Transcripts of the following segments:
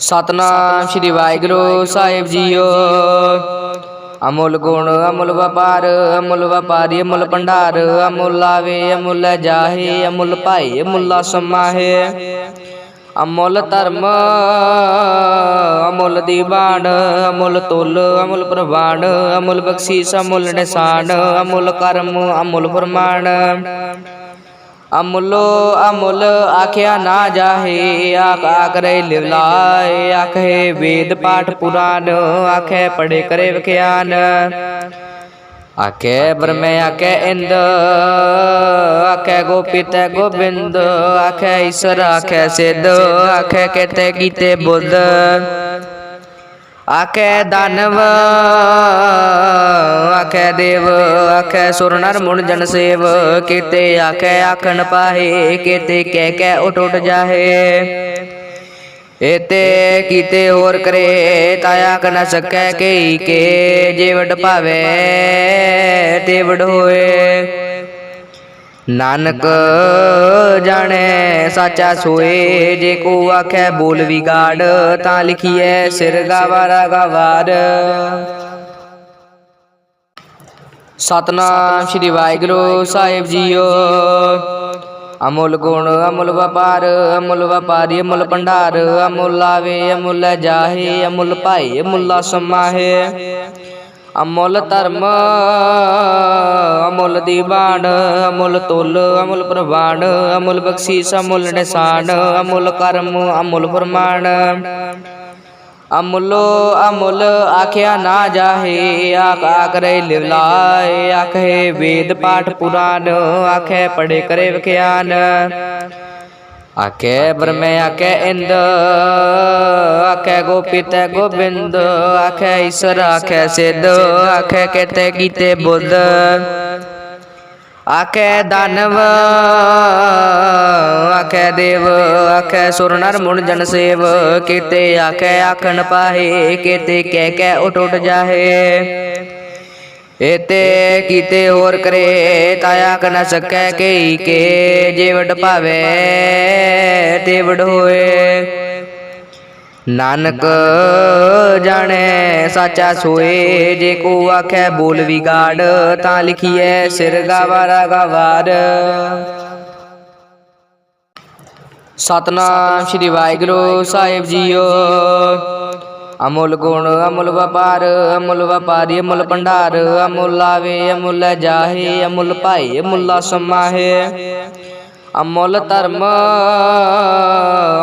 ਸਤਨਾਮ ਸ੍ਰੀ ਵਾਹਿਗੁਰੂ ਸਾਹਿਬ ਜੀਓ। ਅਮੁੱਲ ਗੁਣ, ਅਮੁੱਲ ਵਪਾਰ, ਅਮੁੱਲ ਵਪਾਰੀ, ਅਮੁੱਲ ਭੰਡਾਰ, ਅਮੁੱਲ ਆਵੇ, ਅਮੁੱਲ ਜਾਹੇ, ਅਮੁੱਲ ਭਾਈ ਅਮੁੱਲਾ ਸਮਾਹੇ। ਅਮੁੱਲ ਧਰਮ, ਅਮੁੱਲ ਦੀਵਾਨ ਅਮੁੱਲ ਤੁਲ, ਅਮੁੱਲ ਪ੍ਰਵਾਨ ਅਮੁੱਲ ਬਖਸ਼ੀਸ, ਅਮੁੱਲ ਨਿਸ਼ਾਨ, ਅਮੁੱਲ ਕਰਮ, ਅਮੁੱਲ ਫਰਮਾਨ। ਅਮੁੱਲੋ, ਅਮੁੱਲ ਆਖਿਆ ਨਾ ਜਾਹੇ, ਆਖ ਕਰੇ ਲਿਵਲਾਏ, ਆਖੇ ਵੇਦ ਪਾਠ ਪੁਰਾਨ, ਆਖੇ ਪੜੇ ਕਰੇ ਵਿਖਿਆਨ ਆਖੇ ਬਰਮੇ ਆਖੇ ਇੰਦ, ਆਖੇ ਗੋਪਿਤ ਗੋਬਿੰਦ, ਆਖੇ ਈਸ਼ਰ, ਆਖੇ ਸਿੱਧ, ਆਖੇ ਕਿਤੇ ਕੀਤੇ ਬੁੱਧ। ਆਖੇ ਦਾਨਵ, ਆਖੇ ਦੇਵ, ਆਖੇ ਸੁਰ ਨਰ ਮੁਨ ਜਨ ਸੇਵ। ਕੀਤੇ ਆਖੇ ਆਖਣ ਪਾਹੇ, ਕੀਤੇ ਕਹਿ ਕਹਿ ਉਟ ਉਟ ਜਾਹੇ। ਇਤੇ ਕੀਤੇ ਹੋਰ ਕਰੇ ਤਾਇਆ ਕ ਨ ਸਕੈ ਕਈ ਕੇ। ਜੇ ਵਡ ਭਾਵੇ ਤੇ ਵਡ ਹੋਏ। ਨਾਨਕ ਜਾਣੈ, ਸਾਚਾ ਸੋਏ, ਜੇ ਕੋ ਆਖੈ ਬੋਲ ਵਿਗਾੜ, ਤਾਂ ਲਿਖੀਐ ਸਿਰ ਗਾਵਾਰਾ ਗਵਾਰ ਸਤਨਾਮ ਸ੍ਰੀ ਵਾਹਿਗੁਰੂ ਸਾਹਿਬ ਜੀਓ। ਅਮੁੱਲ ਗੁਣ, ਅਮੁੱਲ ਵਪਾਰ, ਅਮੁੱਲ ਵਪਾਰੀ, ਅਮੁੱਲ ਭੰਡਾਰ, ਅਮੁੱਲ ਆਵੇ, ਅਮੁੱਲ ਜਾਹੇ, ਅਮੁੱਲ ਭਾਈ ਅਮੁੱਲਾ ਸਮਾਹੇ। ਅਮੁੱਲ ਧਰਮ, ਅਮੁੱਲ ਦੀਵਾਨ ਅਮੁੱਲ ਤੁਲ, ਅਮੁੱਲ ਪ੍ਰਵਾਨ ਅਮੁੱਲ ਬਖਸ਼ੀਸ, ਅਮੁੱਲ ਨਿਸ਼ਾਨ, ਅਮੁੱਲ ਕਰਮ, ਅਮੁੱਲ ਫਰਮਾਨ ਅਮੁੱਲੋ ਅਮੁੱਲ ਆਖਿਆ ਨਾ ਜਾਹੇ ਆਖ ਆਕਰੇ ਲਿਵਲਾਏ, ਆਖੇ ਵੇਦ ਪਾਠ ਪੁਰਾਨ, ਆਖੇ ਪੜੇ ਕਰੇ ਵਿਖਿਆਨ। ਆਖੇ ਬ੍ਰਹਮੇ ਆਖੇ ਇੰਦ ਆਖੇ ਗੋਪਿਤ ਗੋਬਿੰਦ ਆਖੇ ਈਸ਼ਰ ਆਖੇ ਸਿੱਧ ਆਖੇ ਕਿਤੇ ਕੀਤੇ ਬੁੱਧ ਆਖੇ ਦਾਨਵ ਆਖੇ ਦੇਵ ਆਖੇ ਸੁਰ ਨਰ ਮੁਨ ਜਨ ਸੇਵ ਕੀਤੇ ਆਖੇ ਆਖਣ ਪਾਹੇ ਕੀਤੇ ਕਹਿ ਕਹਿ ਉਟ ਉਟ ਜਾਹੇ ਇਤੇ ਕੀਤੇ ਹੋਰ ਕਰੇ ਤਾਇਆ ਕ ਨ ਸਕੈ ਕਈ ਕੇ ਜੇ ਵਡ ਭਾਵੇ ਤੇ ਵਡ ਹੋਏ। ਨਾਨਕ ਜਾਣੈ, ਸਾਚਾ ਸੋਏ, ਜੇ ਕੋ ਆਖੈ ਬੋਲ ਵਿਗਾੜ, ਤਾਂ ਲਿਖੀਐ ਸਿਰ ਗਾਵਾਰਾ ਗਵਾਰ। ਸਤਨਾਮ ਸ੍ਰੀ ਵਾਹਿਗੁਰੂ ਸਾਹਿਬ ਜੀਓ। ਅਮੁੱਲ ਗੁਣ, ਅਮੁੱਲ ਵਪਾਰ, ਅਮੁੱਲ ਵਪਾਰੀ, ਅਮੁੱਲ ਭੰਡਾਰ, ਅਮੁੱਲ ਆਵੇ ਅਮੁੱਲ ਜਾਹੇ, ਅਮੁੱਲ ਭਾਈ ਅਮੁੱਲਾ ਸਮਾਹੇ। ਅਮੁੱਲ ਧਰਮ,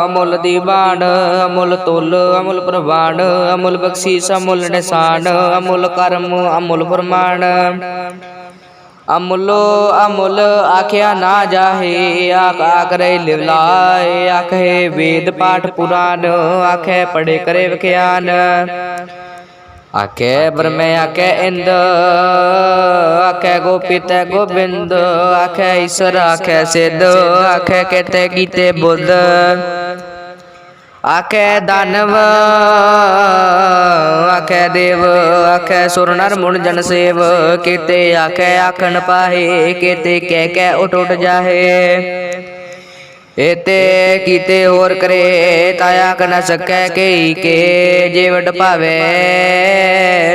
ਅਮੁੱਲ ਦੀਵਾਨ ਅਮੁੱਲ ਤੁਲ, ਅਮੁੱਲ ਪ੍ਰਵਾਨ ਅਮੁੱਲ ਬਖਸ਼ੀਸ, ਅਮੁੱਲ ਨਿਸ਼ਾਨ, ਅਮੁੱਲ ਕਰਮ, ਅਮੁੱਲ ਫਰਮਾਨ। ਅਮੁੱਲੋ, ਅਮੁੱਲ ਆਖਿਆ ਨਾ ਜਾਹੇ, ਆਖ ਆਕਰੇ ਲਿਵਲਾਏ, ਆਖੇ ਵੇਦ ਪਾਠ ਪੁਰਾਨ, ਆਖੇ ਪੜੇ ਕਰੇ ਵਿਖਿਆਨ ਆਖੇ ਬ੍ਰਹਮੇ, ਆਖੇ ਇੰਦ, ਆਖੇ ਗੋਪਿਤ, ਗੋਬਿੰਦ, ਆਖੇ ਈਸ਼ਰ, ਆਖੇ ਸਿੱਧ, ਆਖੇ ਕਿਤੇ ਕੀਤੇ ਬੁੱਧ। ਆਖੇ ਦਾਨਵ ਆਖੈ ਦੇਵ, ਆਖੈ ਸੁਰ ਨਰ ਮੁਨ ਜਨ ਸੇਵ। ਕੀਤੇ ਆਖੇ ਆਖਣ ਪਾਹੇ, ਕੀਤੇ ਕਹਿ ਕਹਿ ਉਟ ਉਟ ਜਾਹੇ। ਇਤੇ ਕੀਤੇ ਹੋਰ ਕਰੇ, ਤਾਇਆ ਕ ਨ ਸਕੈ ਕਈ ਕੇ। ਜੇ ਵਡ ਭਾਵੇ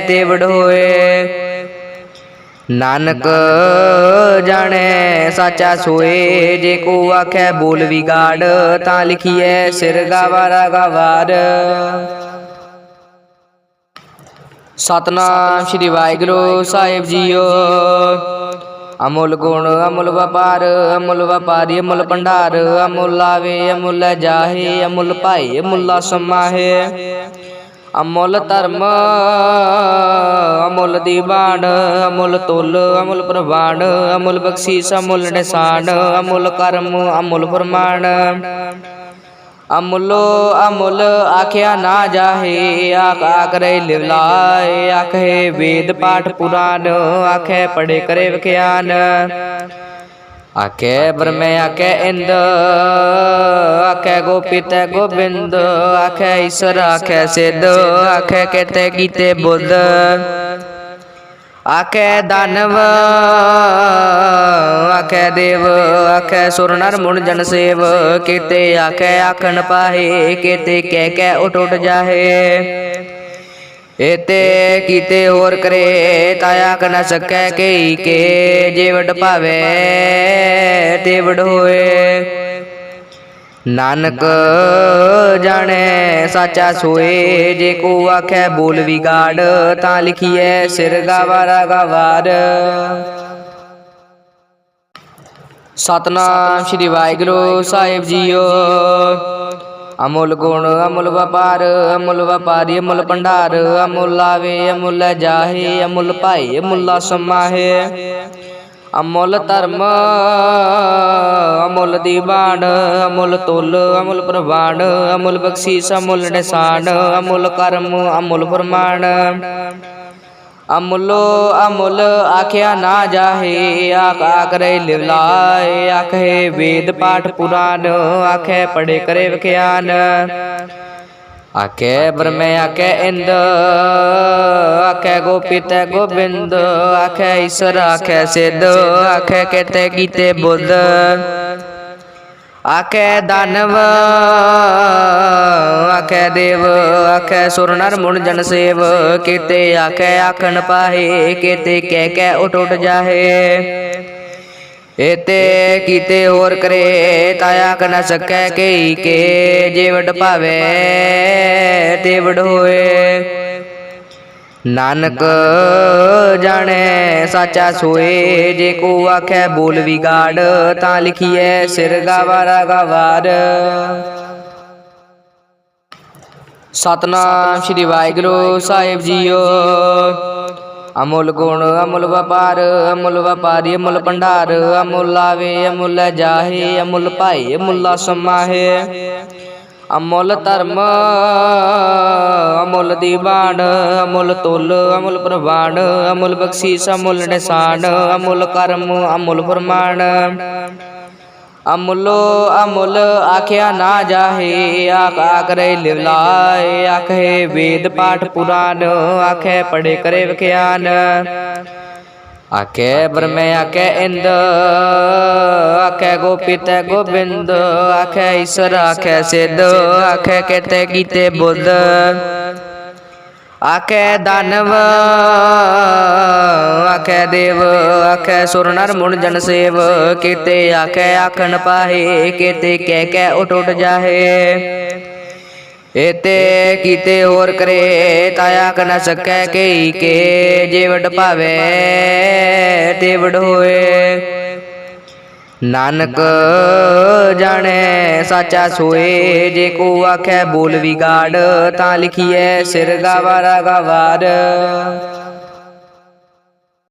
ਤੇ ਹੋਏ। ਨਾਨਕ ਜਾਣੈ, ਸਾਚਾ ਸੋਏ। ਜੇ ਕੋ ਆਖੈ ਬੋਲ ਵਿਗਾੜ, ਤਾਂ ਲਿਖੀਐ, ਸਿਰ ਗਾਵਾਰਾ ਗਵਾਰ ਸਤਨਾਮ ਸ੍ਰੀ ਵਾਹਿਗੁਰੂ ਸਾਹਿਬ ਜੀਓ। ਅਮੁੱਲ ਗੁਣ, ਅਮੁੱਲ ਵਪਾਰ, ਅਮੁੱਲ ਵਪਾਰੀ, ਅਮੁੱਲ ਭੰਡਾਰ, ਅਮੁੱਲ ਆਵੇ ਅਮੁੱਲ ਜਾਹੇ, ਅਮੁੱਲ ਭਾਈ ਅਮੁੱਲਾ ਸਮਾਹੇ। ਅਮੁੱਲ ਧਰਮ, ਅਮੁੱਲ ਦੀਵਾਨ ਅਮੁੱਲ ਤੁਲ, ਅਮੁੱਲ ਪ੍ਰਵਾਨ ਅਮੁੱਲ ਬਖਸ਼ੀਸ, ਅਮੁੱਲ ਨਿਸ਼ਾਨ, ਅਮੁੱਲ ਕਰਮ, ਅਮੁੱਲ ਫਰਮਾਨ। ਅਮੁੱਲੋ, ਅਮੁੱਲ ਆਖਿਆ ਨਾ ਜਾਹੇ, ਆਖ ਆਕਰੇ ਲਿਵਲਾਏ ਆਖੇ ਵੇਦ ਪਾਠ ਪੁਰਾਨ, ਆਖੇ ਪੜੇ ਕਰੇ ਵਿਖਿਆਨ। ਆਖੇ ਬ੍ਰਹਮੇ, ਆਖੇ ਇੰਦ, ਆਖੇ ਗੋਪਿਤ, ਗੋਬਿੰਦ, ਆਖੇ ਈਸ਼ਰ, ਆਖੇ ਸਿੱਧ, ਆਖੇ ਕਿਤੇ ਕੀਤੇ ਬੁੱਧ। ਆਖੈ ਦਾਨਵ ਆਖੈ ਦੇਵ, ਆਖੈ ਸੁਰ ਨਰ ਮੁਨ ਜਨ ਸੇਵ। ਕੀਤੇ ਆਖੈ ਆਖਣ ਪਾਹੇ, ਕੀਤੇ ਕਹਿ ਕਹਿ ਉਟ ਉਟ ਜਾਹੇ। ਏਤੇ ਕੀਤੇ ਹੋਰ ਕਰੇ, ਤਾਇਆ ਕ ਸਕੈ ਕਈ ਕੇ ਜੇ ਵਡ ਭਾਵੇ ਤੇ ਵਡ ਹੋਏ। ਨਾਨਕ ਜਾਣੈ ਸਾਚਾ ਸੋਏ ਜੇ ਕੋ ਆਖੈ ਬੋਲ ਵਿਗਾੜ ਤਾਂ ਲਿਖੀਐ ਸਿਰ ਗਾਵਾਰਾ ਗਵਾਰ। ਸਤਨਾਮ ਸ੍ਰੀ ਵਾਹਿਗੁਰੂ ਸਾਹਿਬ ਜੀਓ। ਅਮੁੱਲ ਗੁਣ ਅਮੁੱਲ ਵਪਾਰ ਅਮੁੱਲ ਵਪਾਰੀ ਅਮੁੱਲ ਭੰਡਾਰ। ਅਮੁੱਲ ਆਵੇ ਅਮੁੱਲ ਜਾਹੇ ਅਮੁੱਲ ਭਾਈ ਅਮੁੱਲਾ ਸਮਾਹੇ। ਅਮੁੱਲ ਧਰਮ, ਅਮੁੱਲ ਦੀਵਾਨ ਅਮੁੱਲ ਤੁਲ, ਅਮੁੱਲ ਪ੍ਰਵਾਨ ਅਮੁੱਲ ਬਖਸ਼ੀਸ, ਅਮੁੱਲ ਨਿਸ਼ਾਨ, ਅਮੁੱਲ ਕਰਮ, ਅਮੁੱਲ ਫਰਮਾਨ ਅਮੁੱਲੋ ਅਮੁੱਲ ਆਖਿਆ ਨਾ ਜਾਹੇ, ਆਖ ਕਰੇ ਲਿਵਲਾਏ, ਆਖੇ ਵੇਦ ਪਾਠ ਪੁਰਾਨ, ਆਖੇ ਪੜੇ ਕਰੇ ਵਿਖਿਆਨ। ਆਖੇ ਬ੍ਰਹਮੇ ਆਖੇ ਇੰਦ ਆਖੇ ਗੋਪਿਤ ਗੋਬਿੰਦ ਆਖੇ ਈਸ਼ਰ ਆਖੇ ਸਿੱਧ ਆਖੇ ਕੇਤੇ ਕੀਤੇ ਬੁੱਧ ਆਖੇ ਦਾਨਵ ਆਖੇ ਦੇਵ ਆਖੇ ਸੁਰ ਨਰ ਮੁਨ ਜਨ ਸੇਵ ਕੀਤੇ ਆਖੇ ਆਖਣ ਪਾਹੇ ਕੀਤੇ ਕਹਿ ਕਹਿ ਉਟ ਉਟ ਜਾਹੇ। ਏਤੇ ਕੀਤੇ ਹੋਰ ਕਰੇ, ਤਾਇਆ ਕ ਸਕੈ ਕਈ ਕੇ, ਜੇ ਵਡ ਭਾਵੇ ਤੇ ਵਡ ਹੋਏ। ਨਾਨਕ ਜਾਣੈ, ਸਾਚਾ ਸੋਏ, ਜੇ ਕੋ ਆਖੈ ਬੋਲ ਵਿਗਾੜ, ਤਾਂ ਲਿਖੀਐ ਸਿਰ ਗਾਵਾਰਾ ਗਾਵਾਰ। ਸਤਨਾਮ ਸ੍ਰੀ ਵਾਹਿਗੁਰੂ ਸਾਹਿਬ ਜੀਓ। ਅਮੁੱਲ ਗੁਣ, ਅਮੁੱਲ ਵਪਾਰ, ਅਮੁੱਲ ਵਪਾਰੀ, ਅਮੁੱਲ ਭੰਡਾਰ, ਅਮੁੱਲ ਆਵੇ ਅਮੁੱਲ ਜਾਹੇ, ਅਮੁੱਲ ਭਾਈ ਅਮੁੱਲਾ ਸਮਾਹੇ। ਅਮੁੱਲ ਧਰਮ, ਅਮੁੱਲ ਦੀਵਾਨ ਅਮੁੱਲ ਤੁਲ, ਅਮੁੱਲ ਪ੍ਰਵਾਨ ਅਮੁੱਲ ਬਖਸ਼ੀਸ, ਅਮੁੱਲ ਨਿਸ਼ਾਨ, ਅਮੁੱਲ ਕਰਮ, ਅਮੁੱਲ ਫਰਮਾਨ। ਅਮੁੱਲੋ, ਅਮੁੱਲ ਆਖਿਆ ਨਾ ਜਾਹੇ, ਆਖ ਆਕਰੇ ਲਿਵਲਾਏ, ਆਖੇ ਵੇਦ ਪਾਠ ਪੁਰਾਨ, ਆਖੇ ਪੜੇ ਕਰੇ ਵਿਖਿਆਨ। ਆਖੇ ਬਰਮੇ ਆਖੇ ਇੰਦ, ਆਖੇ ਗੋਪਿਤ ਗੋਬਿੰਦ, ਆਖੇ ਈਸ਼ਰ, ਆਖੇ ਸਿੱਧ, ਆਖੇ ਕੇਤੇ ਕੀਤੇ ਬੁੱਧ। ਆਖੇ ਦਾਨਵ ਆਖੇ ਦੇਵ ਆਖੇ ਸੁਰ ਨਰ ਮੁਨ ਜਨ ਸੇਵ। ਕੀਤੇ ਆਖੇ ਆਖਣ ਪਾਹੇ ਕੀਤੇ ਕਹਿ ਕਹਿ ਉਟ ਉਟ ਜਾਹੇ। ਏਤੇ ਕੀਤੇ ਹੋਰ ਕਰੇ ਤਾਇਆ ਕ ਨ ਸਕੈ ਕਈ ਕੇ। ਜੇ ਵਡ ਭਾਵੇ ਤੇ ਵਡ ਹੋਏ। ਨਾਨਕ ਜਾਣੈ ਸਾਚਾ ਸੋਏ ਜੇ ਕੋ ਆਖੈ ਬੋਲ ਵਿਗਾੜ ਤਾਂ ਲਿਖੀਐ ਸਿਰ ਗਾਵਾਰਾ ਗਵਾਰ